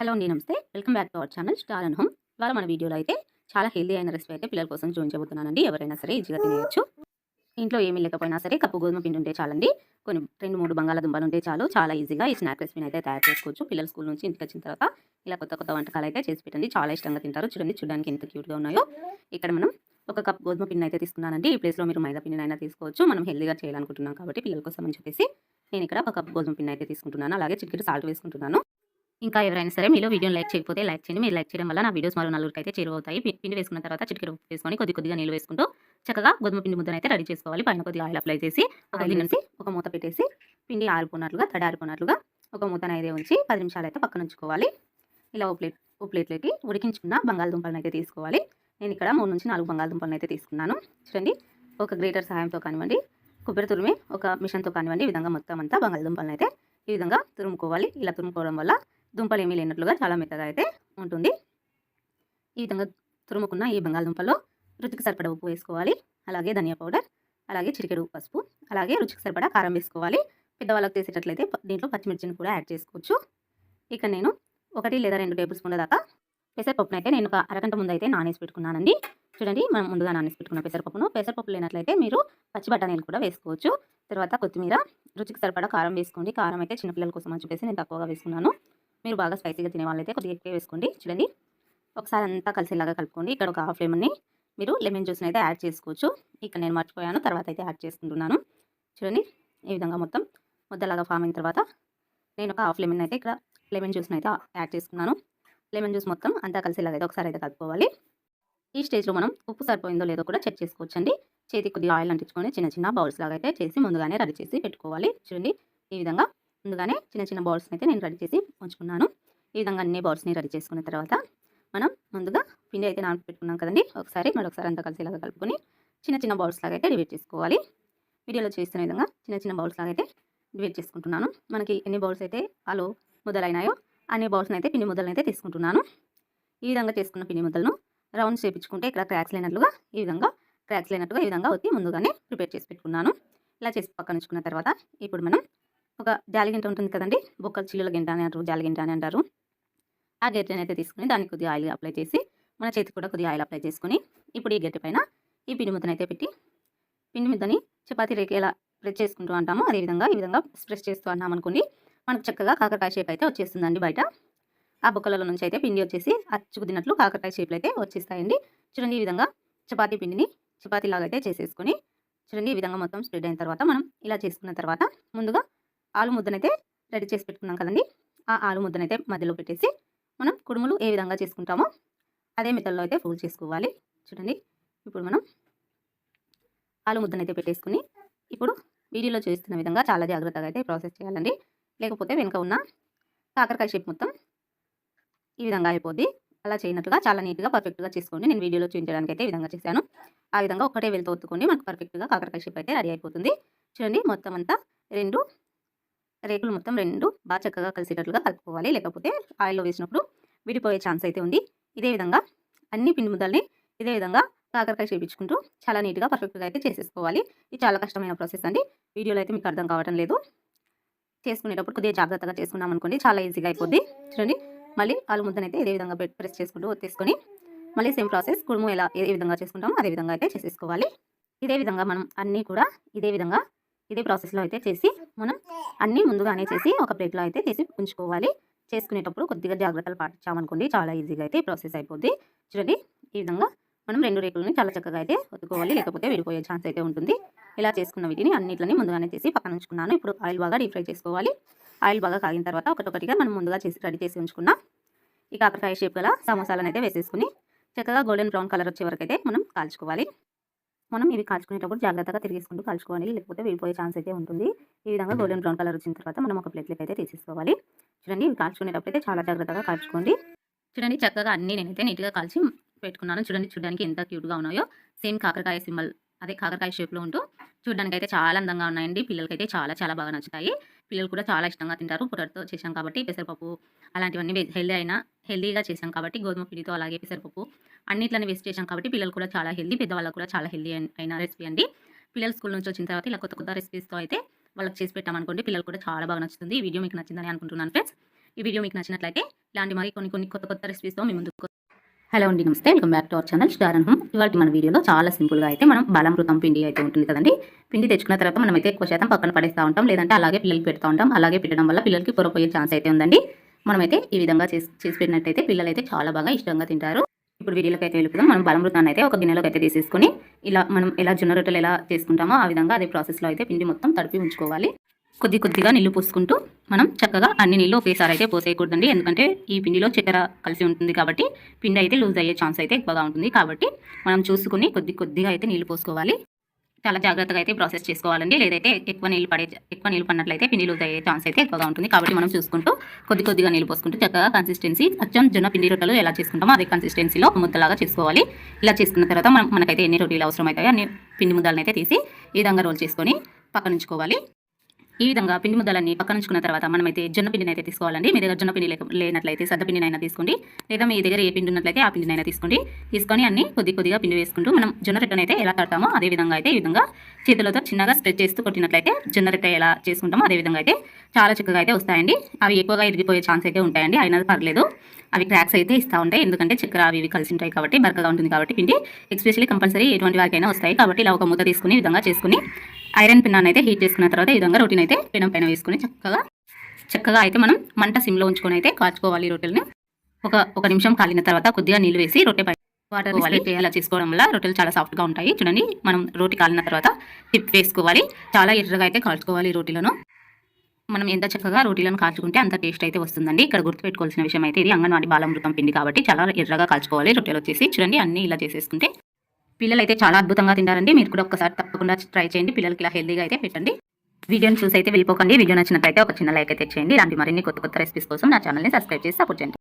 Hello అండి నమస్తే. Welcome back to our channel star and home. ఇవాళ మన వీడియోలో అయితే చాలా హెల్దీ అయిన రెసిపీ అయితే పిల్లల కోసం చూపించబోతున్నానండి ఎవరైనా సరే ఈజీగా తినేయచ్చు. ఇంట్లో ఏమీ లేకపోయినా సరే కప్పు గోధుమ పిండి ఉంటే చాలండి. కొన్ని రెండు మూడు బంగాళాదుంపలు ఉంటే చాలు. చాలా ఈజీగా ఈ స్నాక్ రెసిపీని అయితే తయారు చేసుకోవచ్చు. పిల్లల స్కూల్ నుంచి ఇంటికి వచ్చిన తర్వాత ఇలా కొత్త కొత్త వంటకాలు అయితే చేసి పెట్టండి. చాలా ఇష్టంగా తింటారు. చూడండి చూడడానికి ఎంత క్యూట్గా ఉన్నాయో. ఇక్కడ మనం ఒక కప్ గోధుమ పిండి అయితే తీసుకున్నానండి. ఈ ప్లేస్లో మీరు మైదా పిండిని అయినా తీసుకోవచ్చు. మనం హెల్దీగా చేయాలనుకుంటున్నాం కాబట్టి పిల్లల కోసం అని చెప్పేసి నేను ఇక్కడ ఒక కప్ గోధుమ పిండి అయితే తీసుకుంటున్నాను. అలాగే చిటికెడు సాల్ట్ వేసుకుంటున్నాను. ఇంకా ఎవరైనా సరే మీరు వీడియోని లైక్ చేయకపోతే లైక్ చేయండి. మీరు లైక్ చేయడం వల్ల నా వీడియోస్ మరో నలుగురికి అయితే చేరువవుతాయి. పిండి వేసుకున్న తర్వాత చిటికెడు ఉప్పు వేసుకొని కొద్ది కొద్దిగా నీళ్ళు వేసుకుంటూ చక్కగా గోధుమ పిండి ముద్దను అయితే రెడీ చేసుకోవాలి. పైన కొద్దిగా ఆయిల్ అప్లై చేసి ఒక గిన్నె నుంచి ఒక మూత పెట్టేసి పిండి ఆరిపోయినట్లుగా తడి ఆరిపోయినట్లుగా ఒక మూతను అయితే ఉంచి పది నిమిషాలు అయితే పక్కన ఉంచుకోవాలి. ఇలా ఓ ప్లేట్ ఓ ప్లేట్లోకి ఉడికించుకున్న బంగాళదుంపలను అయితే తీసుకోవాలి. నేను ఇక్కడ మూడు నుంచి నాలుగు బంగాళదుంపలను అయితే తీసుకున్నాను. చూడండి ఒక గ్రేటర్ సహాయంతో కానివ్వండి కొబ్బరి తురిమి ఒక మిషన్తో కానివ్వండి ఈ విధంగా మొత్తం అంతా బంగాళదుంపలను అయితే ఈ విధంగా తురుముకోవాలి. ఇలా తురుముకోవడం వల్ల దుంపలు ఏమీ లేనట్లుగా చాలా మెత్తగా అయితే ఉంటుంది. ఈ విధంగా తురుముకున్న ఈ బంగాళదుంపలో రుచికి సరిపడ ఉప్పు వేసుకోవాలి. అలాగే ధనియా పౌడర్ అలాగే చిటికెడు పసుపు అలాగే రుచికి సరిపడా కారం వేసుకోవాలి. పెద్దవాళ్ళకి చేసేటట్లయితే దీంట్లో పచ్చిమిర్చిని కూడా యాడ్ చేసుకోవచ్చు. ఇక నేను ఒకటి లేదా రెండు టేబుల్ స్పూన్ల దాకా పెసరపప్పును అయితే నేను ఒక అరగంట ముందు అయితే నానేసి పెట్టుకున్నానండి. చూడండి మనం ముందుగా నానేసి పెట్టుకున్న పెసరపప్పును. పెసరపప్పు లేనట్లయితే మీరు పచ్చి బఠానీలు కూడా వేసుకోవచ్చు. తర్వాత కొత్తిమీర రుచికి సరిపడా కారం వేసుకోండి. కారం అయితే చిన్నపిల్లల కోసం అని చెప్పేసి నేను తక్కువగా వేసుకున్నాను. మీరు బాగా స్పైసీగా తినే వాళ్ళైతే కొద్దిగా ఎక్కువ వేసుకోండి. చూడండి. ఒకసారి అంతా కలిసేలాగా కలుపుకోండి. ఇక్కడ ఒక హాఫ్ లెమన్ని మీరు లెమన్ జ్యూస్ని అయితే యాడ్ చేసుకోవచ్చు. ఇక్కడ నేను మర్చిపోయాను. తర్వాత అయితే యాడ్ చేసుకుంటున్నాను. చూడండి. ఈ విధంగా మొత్తం ముద్దలాగా ఫామ్ అయిన తర్వాత నేను ఒక హాఫ్ లెమన్ అయితే ఇక్కడ లెమన్ జ్యూస్ని అయితే యాడ్ చేసుకున్నాను. లెమన్ జ్యూస్ మొత్తం అంతా కలిసేలాగా అయితే ఒకసారి అయితే కలుపుకోవాలి. ఈ స్టేజ్లో మనం ఉప్పు సరిపోయిందో లేదో కూడా చెక్ చేసుకోవచ్చండి. చేతి కొద్దిగా ఆయిల్ అంటించుకొని చిన్న చిన్న బౌల్స్ లాగా అయితే చేసి ముందుగానే రెడీ చేసి పెట్టుకోవాలి. చూడండి. ఈ విధంగా ముందుగానే చిన్న చిన్న బౌల్స్ని అయితే నేను రెడీ చేసి ఉంచుకున్నాను. ఈ విధంగా అన్ని బౌల్స్ని రెడీ చేసుకున్న తర్వాత మనం ముందుగా పిండి అయితే నాన పెట్టుకున్నాం కదండి. ఒకసారి మరొకసారి అంతా కలిసేలాగా కలుపుకొని చిన్న చిన్న బౌల్స్ లాగా అయితే డివైడ్ చేసుకోవాలి. వీడియోలో చేస్తున్న విధంగా చిన్న చిన్న బౌల్స్ లాగా అయితే డివైడ్ చేసుకుంటున్నాను. మనకి ఎన్ని బౌల్స్ అయితే ఆలో ముద్దలైనాయో అన్ని బౌల్స్ని అయితే పిండి ముద్దలను అయితే తీసుకుంటున్నాను. ఈ విధంగా చేసుకున్న పిండి ముద్దలను రౌండ్ చేపించుకుంటే ఇక్కడ క్రాక్స్ లేనట్లుగా ఈ విధంగా క్రాక్స్ లేనట్టుగా ఈ విధంగా వచ్చి ముందుగానే ప్రిపేర్ చేసి పెట్టుకున్నాను. ఇలా చేసి పక్కన ఉంచుకున్న తర్వాత ఇప్పుడు మనం ఒక జాలిగింట ఉంటుంది కదండి. బొక్కల చిల్లుల గింట అని అంటారు జాలిగింట అని అంటారు. ఆ గెట్టెని అయితే తీసుకుని దానికి కొద్దిగా ఆయిల్ అప్లై చేసి మన చేతికి కూడా కొద్దిగా ఆయిల్ అప్లై చేసుకుని ఇప్పుడు ఈ గెట్టె పైన ఈ పిండి ముద్దను అయితే పెట్టి పిండి ముద్దని చపాతీ రేఖ ఎలా ప్రెస్ చేసుకుంటూ అంటామో అదేవిధంగా ఈ విధంగా ప్రెస్ చేస్తూ అన్నాం అనుకోండి మనకు చక్కగా కాకరకాయ షేప్ అయితే వచ్చేస్తుందండి బయట. ఆ బొక్కలలో నుంచి అయితే పిండి వచ్చేసి అచ్చుకుదినట్లు కాకరకాయ షేప్లు అయితే వచ్చేస్తాయండి. చూడండి ఈ విధంగా చపాతీ పిండిని చపాతీలాగా అయితే చేసేసుకొని చూడండి ఈ విధంగా మొత్తం స్ప్రెడ్ అయిన తర్వాత మనం ఇలా చేసుకున్న తర్వాత ముందుగా ఆలు ముద్దనైతే రెడీ చేసి పెట్టుకున్నాం కదండి. ఆ ఆలు ముద్దనైతే మధ్యలో పెట్టేసి మనం కుడుములు ఏ విధంగా చేసుకుంటామో అదే మెథడ్లో అయితే ఫోల్డ్ చేసుకోవాలి. చూడండి. ఇప్పుడు మనం ఆలు ముద్దనైతే పెట్టేసుకుని ఇప్పుడు వీడియోలో చూస్తున్న విధంగా చాలా జాగ్రత్తగా అయితే ప్రాసెస్ చేయాలండి. లేకపోతే వెనుక ఉన్న కాకరకాయ షేప్ మొత్తం ఈ విధంగా అయిపోద్ది. అలా చేయనట్టుగా చాలా నీట్గా పర్ఫెక్ట్గా చేసుకోండి. నేను వీడియోలో చూపించడానికి అయితే ఈ విధంగా చేశాను. ఆ విధంగా ఒకటే వెళ్తూ ఒత్తుకోండి మనకు పర్ఫెక్ట్గా కాకరకాయ షేప్ అయితే రెడీ అయిపోతుంది. చూడండి. మొత్తం అంతా రెండు రేకులు మొత్తం రెండు బాగా చక్కగా కలిసేటట్లుగా కలుపుకోవాలి. లేకపోతే ఆయిల్లో వేసినప్పుడు విడిపోయే ఛాన్స్ అయితే ఉంది. ఇదే విధంగా అన్ని పిండి ముద్దల్ని ఇదే విధంగా కాకరకాయ చేపించుకుంటూ చాలా నీట్గా పర్ఫెక్ట్గా అయితే చేసేసుకోవాలి. ఇది చాలా కష్టమైన ప్రాసెస్ అండి. వీడియోలో అయితే మీకు అర్థం కావటం లేదు. చేసుకునేటప్పుడు కొద్దిగా జాగ్రత్తగా చేసుకున్నాం అనుకోండి చాలా ఈజీగా అయిపోద్ది. చూడండి మళ్ళీ ఆలు ముద్దనైతే ఇదే విధంగా పెట్- ప్రెస్ చేసుకుంటూ వచ్చేసుకొని మళ్ళీ సేమ్ ప్రాసెస్ కుడుము ఎలా ఏ విధంగా చేసుకుంటామో అదే విధంగా అయితే చేసేసుకోవాలి. ఇదే విధంగా మనం అన్నీ కూడా ఇదే విధంగా ఇదే ప్రాసెస్లో అయితే చేసి మనం అన్నీ ముందుగానే చేసి ఒక ప్లేట్లో అయితే చేసి ఉంచుకోవాలి. చేసుకునేటప్పుడు కొద్దిగా జాగ్రత్తలు పాటించామనుకోండి చాలా ఈజీగా అయితే ప్రాసెస్ అయిపోద్ది. చూడండి ఈ విధంగా మనం రెండు రేకులని చాలా చక్కగా అయితే ఒత్తుకోవాలి లేకపోతే విడిపోయే ఛాన్స్ అయితే ఉంటుంది. ఇలా చేసుకున్న వీటిని అన్నింటిని ముందుగానే చేసి పక్కన ఉంచుకున్నాను. ఇప్పుడు ఆయిల్ బాగా డీప్ ఫ్రై చేసుకోవాలి. ఆయిల్ బాగా కాగిన తర్వాత ఒకటొకటిగా మనం ముందుగా చేసి రెడీ చేసి ఉంచుకున్నాం. ఈ కాకరకాయ షేప్ గల సమోసాలను అయితే వేసేసుకుని చక్కగా గోల్డెన్ బ్రౌన్ కలర్ వచ్చే వరకు అయితే మనం కాల్చుకోవాలి. మనం ఇవి కాల్చుకునేటప్పుడు జాగ్రత్తగా తిరిగేసుకుంటూ కాల్చుకోవాలి లేకపోతే విడిపోయే ఛాన్స్ అయితే ఉంటుంది. ఈ విధంగా గోల్డెన్ బ్రౌన్ కలర్ వచ్చిన తర్వాత మనం ఒక ప్లేట్లోకి అయితే తీసేసుకోవాలి. చూడండి ఇవి కాల్చుకునేటప్పుడు అయితే చాలా జాగ్రత్తగా కాల్చుకోండి. చూడండి చక్కగా అన్నీ నేనైతే నీట్గా కాల్చి పెట్టుకున్నాను. చూడండి చూడడానికి ఎంత క్యూట్గా ఉన్నాయో. సేమ్ కాకరకాయ సింబల్ అదే కాకరకాయ షేప్లో ఉంటూ చూడడానికి అయితే చాలా అందంగా ఉన్నాయండి. పిల్లలకైతే చాలా చాలా బాగా నచ్చుతాయి. పిల్లలు కూడా చాలా ఇష్టంగా తింటారు. పొటాటోతో చేశాం కాబట్టి పెసరపప్పు అలాంటివన్నీ హెల్దీ అయినా హెల్దీగా చేశాం కాబట్టి గోధుమ పిండితో అలాగే పెసరపప్పు అన్నిట్లని వేస్ట్ చేశాం కాబట్టి పిల్లలు కూడా చాలా హెల్దీ పెద్దవాళ్ళకు కూడా చాలా హెల్దీ అయిన రెసిపీ అండి. పిల్లలు స్కూల్ నుంచి వచ్చిన తర్వాత ఇలా కొత్త కొత్త రెసిపీస్తో అయితే వాళ్ళకి చేసి పెట్టామనుకోండి పిల్లలు కూడా చాలా బాగా నచ్చుతుంది. ఈ వీడియో మీకు నచ్చిందని అనుకుంటున్నాను ఫ్రెండ్స్ ఈ వీడియో మీకు నచ్చినట్లయితే ఇలాంటి మరి కొన్ని కొన్ని కొత్త కొత్త రెసిపీస్తో మీ ముందుకు హలో అండి నమస్తే. Welcome back to our channel star and home ఇవాళ మన వీడియోలో చాలా సింపుల్గా అయితే మనం బలమృతం పిండి అయితే ఉంటుంది కదండి. పిండి తెచ్చుకున్న తర్వాత మనం అయితే ఎక్కువ శాతం పక్కన పడేస్తూ ఉంటాం లేదంటే అలాగే పిల్లలకి పెడతా ఉంటాం. అలాగే పెట్టడం వల్ల పిల్లలకి పొరపోయే ఛాన్స్ అయితే ఉందండి. మనమైతే ఈ విధంగా చేసి చేసి పెట్టినట్టయితే పిల్లలు అయితే చాలా బాగా ఇష్టంగా తింటారు. ఇప్పుడు వీడియోలోకి అయితే వెళ్ళిపోదాం. మనం బలమృతాన్ని అయితే ఒక గిన్నెలోకి అయితే తీసేసుకొని ఇలా మనం ఎలా జొన్న రొట్టెలు ఎలా చేసుకుంటామో ఆ విధంగా అదే ప్రాసెస్లో అయితే పిండి మొత్తం తడిపి ఉంచుకోవాలి. కొద్ది కొద్దిగా నీళ్ళు పోసుకుంటూ మనం చక్కగా అన్ని నీళ్ళు ఒకేసారి అయితే పోసేయకూడదండి. ఎందుకంటే ఈ పిండిలో చక్కెర కలిసి ఉంటుంది కాబట్టి పిండి అయితే లూజ్ అయ్యే ఛాన్స్ అయితే ఎక్కువగా ఉంటుంది. కాబట్టి మనం చూసుకుని కొద్ది కొద్దిగా అయితే నీళ్ళు పోసుకోవాలి. చాలా జాగ్రత్తగా అయితే ప్రాసెస్ చేసుకోవాలండి. లేదైతే ఎక్కువ నీళ్ళు పడే ఎక్కువ నీళ్ళు పడినట్లయితే పిండి లూజ్ అయ్యే ఛాన్స్ అయితే ఎక్కువగా ఉంటుంది. కాబట్టి మనం చూసుకుంటూ కొద్ది కొద్దిగా నీళ్ళు పోసుకుంటూ చక్కగా కన్సిస్టెన్సీ అచ్చం జొన్న పిండి రొట్టెలు ఎలా చేసుకుంటామో అదే కన్సిస్టెన్సీలో ముద్దలాగా చేసుకోవాలి. ఇలా చేసుకున్న తర్వాత మనం మనకైతే ఎన్ని రొట్టెలు అవసరం అవుతాయో అన్ని పిండి ముద్దలను అయితే తీసి ఈ విధంగా రోల్ చేసుకొని పక్కన ఉంచుకోవాలి ఈ విధంగా పిండి ముద్దలన్నీ పక్కన ఉంచుకున్న తర్వాత మనమైతే జొన్న పిండిని అయితే తీసుకోవాలండి. మీ దగ్గర జొన్న పిండి లేనట్లయితే సద్ద పిండినైనా తీసుకోండి. లేదా మీ దగ్గర ఏ పిండి ఉన్నట్లయితే ఆ పిండినైనా తీసుకోండి. తీసుకొని అన్ని కొద్ది కొద్దిగా పిండి వేసుకుంటూ మనం జొన్న రొట్టెని అయితే ఎలా కడతామో అదే విధంగా అయితే ఈ విధంగా చేతులతో చిన్నగా స్ప్రెడ్ చేస్తూ కొట్టినట్లయితే జొన్న రొట్టె ఎలా చేసుకుంటామో అదే విధంగా అయితే చాలా చక్కగా అయితే వస్తాయండి. అవి ఎక్కువగా ఇరిగిపోయే ఛాన్స్ అయితే ఉంటాయండి. అయినా పర్లేదు. అవి క్రాక్స్ అయితే ఇస్తూ ఉంటాయి. ఎందుకంటే చక్కెర అవి ఇవి కలిసి ఉంటాయి కాబట్టి బరకగా ఉంటుంది కాబట్టి పిండి. ఎస్పెషల్లీ కంపల్సరీ ఎటువంటి వారికైనా వస్తాయి కాబట్టి ఇలా ఒక ముద్ద తీసుకుని విధంగా చేసుకుని ఐరన్ పిన్నాన్ని అయితే హీట్ చేసుకున్న తర్వాత ఈ విధంగా రొటీన్ అయితే పెనం పైన వేసుకుని చక్కగా చక్కగా అయితే మనం మంట సిమ్లో ఉంచుకొని అయితే కాల్చుకోవాలి ఈ రొట్టెల్ని ఒక ఒక నిమిషం కాలిన తర్వాత కొద్దిగా నీళ్ళు వేసి రొట్టె పై వాటర్ అలా చేసుకోవడం వల్ల రొట్టెలు చాలా సాఫ్ట్గా ఉంటాయి. చూడండి మనం రోటి కాలిన తర్వాత టిప్ వేసుకోవాలి. చాలా ఎర్రగా అయితే కాల్చుకోవాలి ఈ రోటీలను. మనం ఎంత చక్కగా రోటీలను కాల్చుకుంటే అంత టేస్ట్ అయితే వస్తుందండి. ఇక్కడ గుర్తుపెట్టుకోవాల్సిన విషయం అయితే ఇది అంగన్వాడి బాలామృతం పిండి కాబట్టి చాలా ఎర్రగా కాల్చుకోవాలి. రొట్టెలు వచ్చేసి చూడండి అన్ని ఇలా చేసేసుకుంటే పిల్లలు అయితే చాలా అద్భుతంగా తింటారండి. మీరు కూడా ఒకసారి తప్పకుండా ట్రై చేయండి. పిల్లలకి ఇలా హెల్తీగా అయితే పెట్టండి. వీడియోని చూసి అయితే వెళ్ళిపోకండి. వీడియో నచ్చినట్లయితే ఒక చిన్న లైక్ అయితే చేయండి ఇలాంటి మరిన్ని కొత్త కొత్త రెసిపీస్ కోసం నా ఛానల్ని సబ్స్క్రైబ్ చేసి సపోర్ట్ చేయండి.